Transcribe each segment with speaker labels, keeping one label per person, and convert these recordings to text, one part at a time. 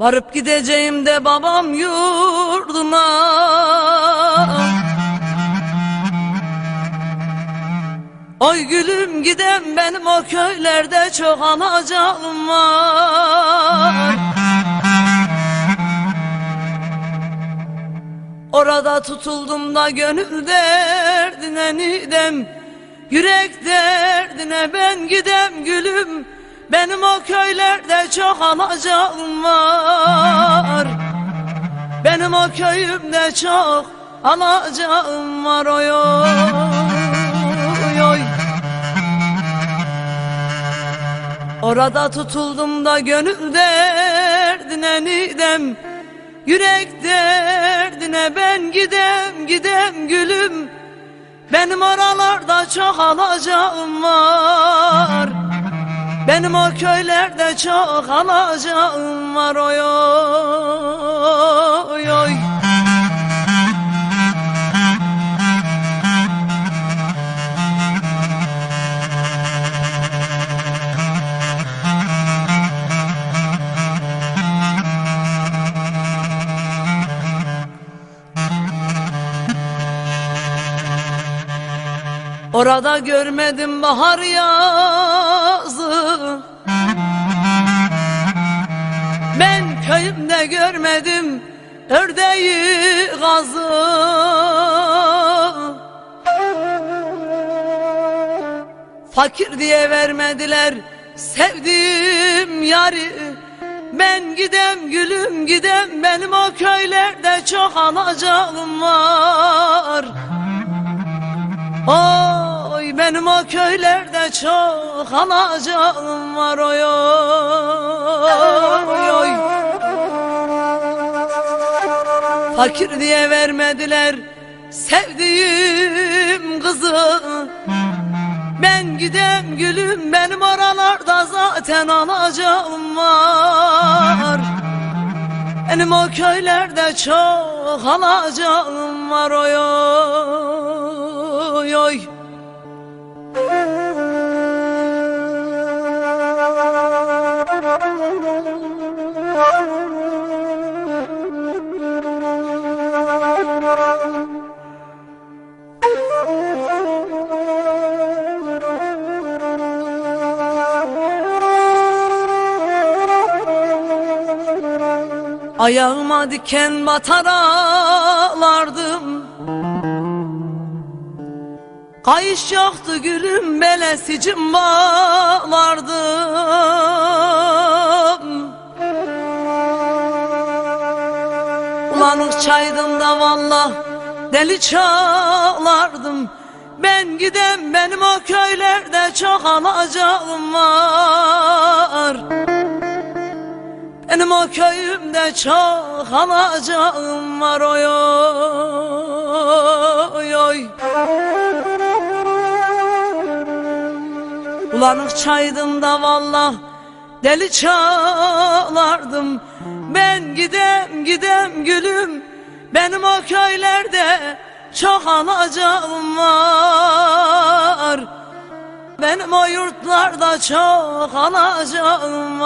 Speaker 1: Varıp gideceğim de babam yurduna Oy gülüm gidem benim o köylerde çok alacağım var. Orada tutuldum da gönül derdine nidem Yürek derdine ben gidem gülüm Benim o köylerde çok alacağım var. Benim o köyümde çok alacağım var oy oy oy. Orada tutuldum da gönül derdine nidem Yürek derdine ben gidem gidem gülüm. Benim oralarda çok alacağım var Benim o köylerde çok alacağım var oy oy oy. Orada görmedim bahar yazı Ben köyümde görmedim ördeği gazı. Fakir diye vermediler sevdiğim yari. Ben gidem gülüm gidem benim o köylerde çok alacağım var Oy benim o köylerde çok alacağım var oy oy oy. Fakir diye vermediler sevdiğim kızı. Ben gidem gülüm benim oralarda zaten alacağım var. Benim o köylerde çok alacağım var oy oy Ayağıma diken batar ağlardım. Kayış yoktu gülüm belesicim bağlardım. Ulanık çaydım da vallah deli çalardım Ben gidem benim o köylerde çok alacağım var benim o köyümde çok alacağım var oy oy oy. Ulanık çaydım da vallah deli çalardım. Ben gidem gidem gülüm. Benim o köylerde çok alacağım var. Benim o yurtlarda çok alacağım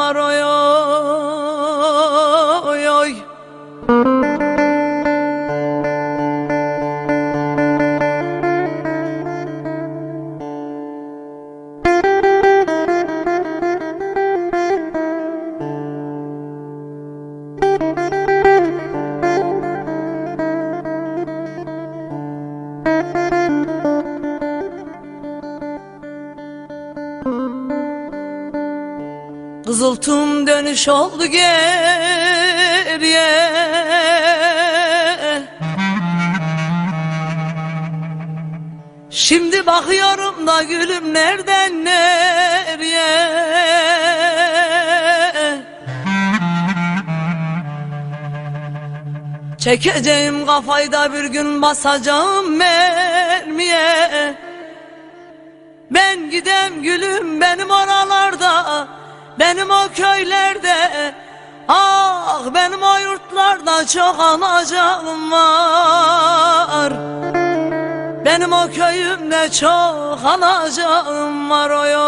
Speaker 1: Kızıltım dönüş oldu geriye. Şimdi bakıyorum da gülüm nereden nereye. Çekeceğim kafayı da bir gün basacağım mermiye. Ben gidem gülüm benim oralarda Benim o köylerde Ah benim o yurtlarda çok anacağım var. Benim o köyümde çok anacağım var oy oy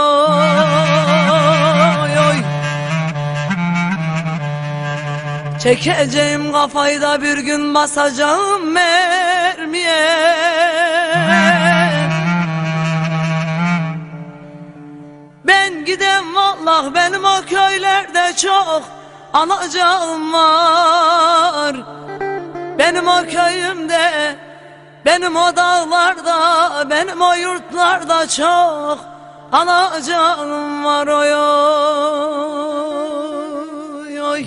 Speaker 1: oy Çekeceğim kafayı da bir gün basacağım mermiye Ah benim o köylerde çok anacağım var. Benim o köyümde, benim o dağlarda, benim o yurtlarda çok anacağım var. Oy oy oy.